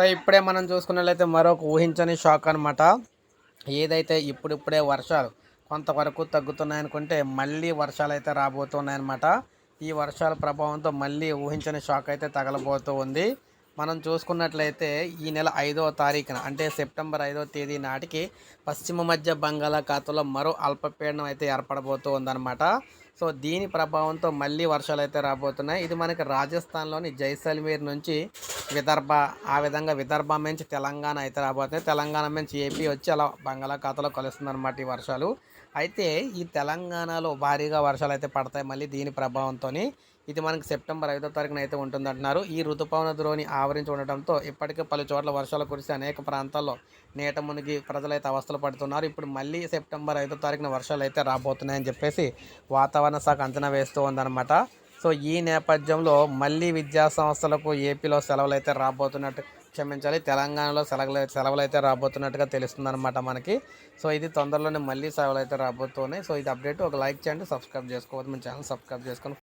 So ఇప్పుడే మనం చూసుకున్నట్లయితే మరొక ఊహించని షాక్ అనమాట ఏదైతే ఇప్పుడిప్పుడే వర్షాలు కొంతవరకు తగ్గుతున్నాయనుకుంటే మళ్ళీ వర్షాలు అయితే రాబోతున్నాయన్నమాట ఈ వర్షాల ప్రభావంతో మళ్ళీ ఊహించని షాక్ అయితే తగలబోతూ ఉంది. మనం చూసుకున్నట్లయితే ఈ నెల ఐదవ తారీఖున అంటే సెప్టెంబర్ ఐదవ తేదీ నాటికి పశ్చిమ మధ్య బంగాళాఖాతంలో మరో అల్పపీడనం అయితే ఏర్పడబోతూ ఉందన్నమాట. సో దీని ప్రభావంతో మళ్ళీ వర్షాలు అయితే రాబోతున్నాయి. ఇది మనకి రాజస్థాన్లోని జైసల్మీర్ నుంచి విదర్భ ఆ విధంగా విదర్భ నుంచి తెలంగాణ అయితే రాబోతున్నాయి తెలంగాణ నుంచి ఏపీ వచ్చి అలా బంగాళాఖాతంలో కలుస్తుందన్నమాట ఈ వర్షాలు. అయితే ఈ తెలంగాణలో భారీగా వర్షాలు అయితే పడతాయి మళ్ళీ దీని ప్రభావంతో ఇది మనకి సెప్టెంబర్ ఐదో తారీఖున అయితే ఉంటుందంటున్నారు. ఈ ఋతుపవన ద్రోణి ఆవరించి ఉండటంతో ఇప్పటికే పలు చోట్ల వర్షాలు కురిసి అనేక ప్రాంతాల్లో నీట మునిగి ప్రజలైతే అవస్థలు పడుతున్నారు. ఇప్పుడు మళ్ళీ సెప్టెంబర్ ఐదో తారీఖున వర్షాలు అయితే రాబోతున్నాయని చెప్పేసి వాతావరణ శాఖ అంచనా వేస్తూ ఉందన్నమాట. సో ఈ నేపథ్యంలో మళ్ళీ విద్యా సంస్థలకు ఏపీలో సెలవులు అయితే రాబోతున్నట్టు క్షమించాలి. తెలంగాణలో సెలవులు సెలవులు అయితే రాబోతున్నట్టుగా తెలుస్తుంది అనమాట మనకి. సో ఇది తొందరలోనే మళ్ళీ సెలవులు అయితే రాబోతున్నాయి. సో ఇది అప్డేట్. ఒక లైక్ చేయండి సబ్స్క్రైబ్ చేసుకోవద్దు. మన ఛానల్ సబ్స్క్రైబ్ చేసుకొని